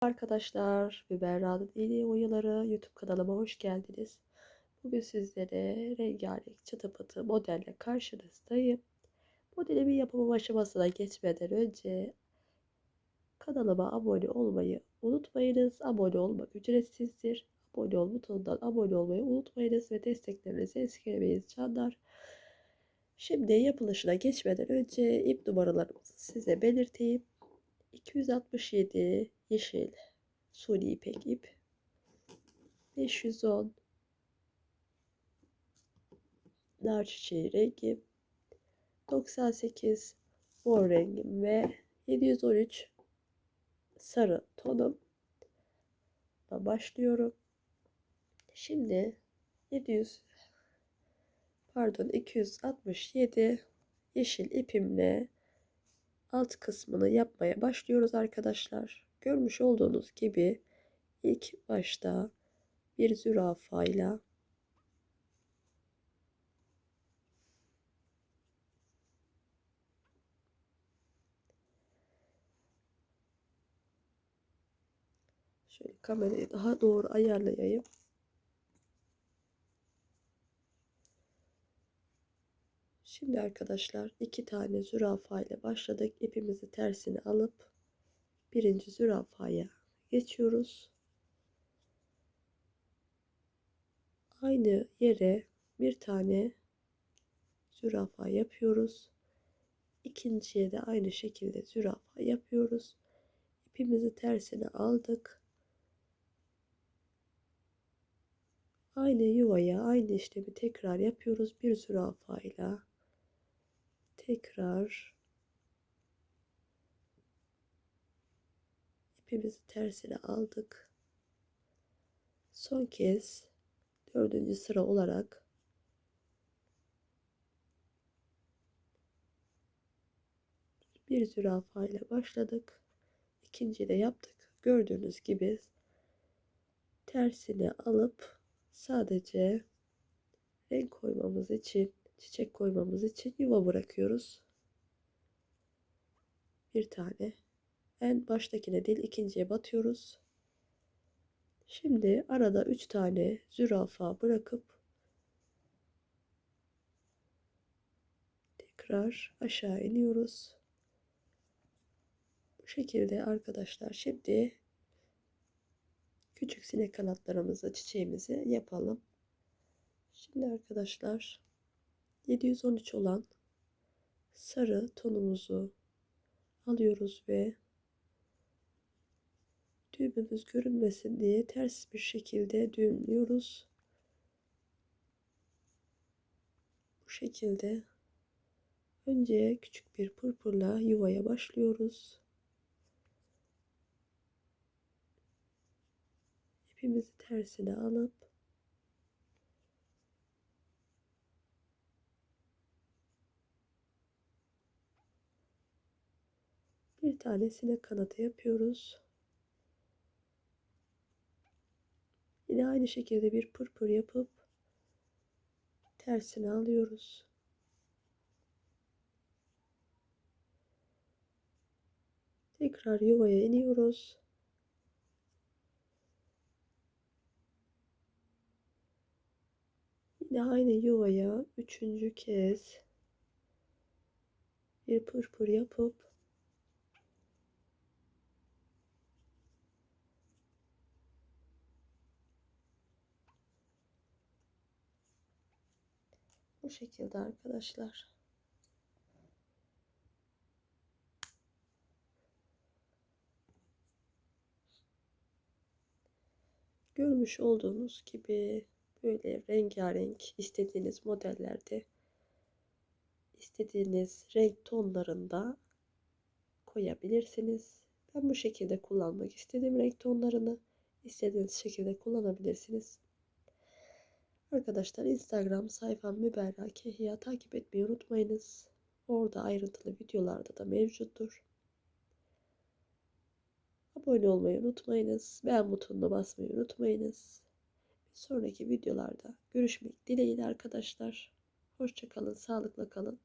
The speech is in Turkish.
Arkadaşlar, Biberra'nın Dili Oyaları YouTube kanalıma hoş geldiniz. Bugün sizlere rengarenk çıtı pıtı modelle karşınızdayım. Modelimin yapımı aşamasına geçmeden önce kanalıma abone olmayı unutmayınız. Abone olmak ücretsizdir. Abone ol butonundan abone olmayı unutmayınız ve desteklerinizi esirgemeyiz canlar. Şimdi yapılışına geçmeden önce ip numaralarımızı size belirteyim. 267 yeşil suni ipek ip. 510 nar çiçeği rengim 98 mor rengim ve 713 sarı tonum. Başlıyorum. Şimdi 700 pardon 267 yeşil ipimle alt kısmını yapmaya başlıyoruz arkadaşlar. Görmüş olduğunuz gibi ilk başta bir zürafayla şöyle kamerayı daha doğru ayarlayayım. Şimdi arkadaşlar iki tane zürafa ile başladık. İpimizi tersine alıp birinci zürafaya geçiyoruz. Aynı yere bir tane zürafa yapıyoruz. İkinciye de aynı şekilde zürafa yapıyoruz. İpimizi tersine aldık. Aynı yuvaya aynı işlemi tekrar yapıyoruz bir zürafa ile tekrar ipimizi tersine aldık. Son kez dördüncü sıra olarak bir zürafa ile başladık. İkinci de yaptık. Gördüğünüz gibi tersine alıp sadece renk koymamız için çiçek koymamız için yuva bırakıyoruz. Bir tane. En baştakine değil ikinciye batıyoruz. Şimdi arada üç tane zürafa bırakıp tekrar aşağı iniyoruz. Bu şekilde arkadaşlar şimdi küçük sinek kanatlarımızla çiçeğimizi yapalım. Şimdi arkadaşlar 713 olan sarı tonumuzu alıyoruz ve düğümümüz görünmesin diye ters bir şekilde düğümlüyoruz. Bu şekilde önce küçük bir pırpırla yuvaya başlıyoruz. İpimizi tersine alıp bir tanesine kanata yapıyoruz. Yine aynı şekilde bir pırpır yapıp tersine alıyoruz. Tekrar yuvaya iniyoruz. Yine aynı yuvaya üçüncü kez bir pırpır yapıp Bu şekilde arkadaşlar. Görmüş olduğunuz gibi böyle rengarenk istediğiniz modellerde istediğiniz renk tonlarında koyabilirsiniz. Ben bu şekilde kullanmak istedim renk tonlarını. istediğiniz şekilde kullanabilirsiniz. Arkadaşlar Instagram sayfam Müberra Kehya takip etmeyi unutmayınız. Orada ayrıntılı videolarda da mevcuttur. Abone olmayı unutmayınız. Beğen butonuna basmayı unutmayınız. Bir sonraki videolarda görüşmek dileğiyle arkadaşlar. Hoşçakalın, sağlıkla kalın.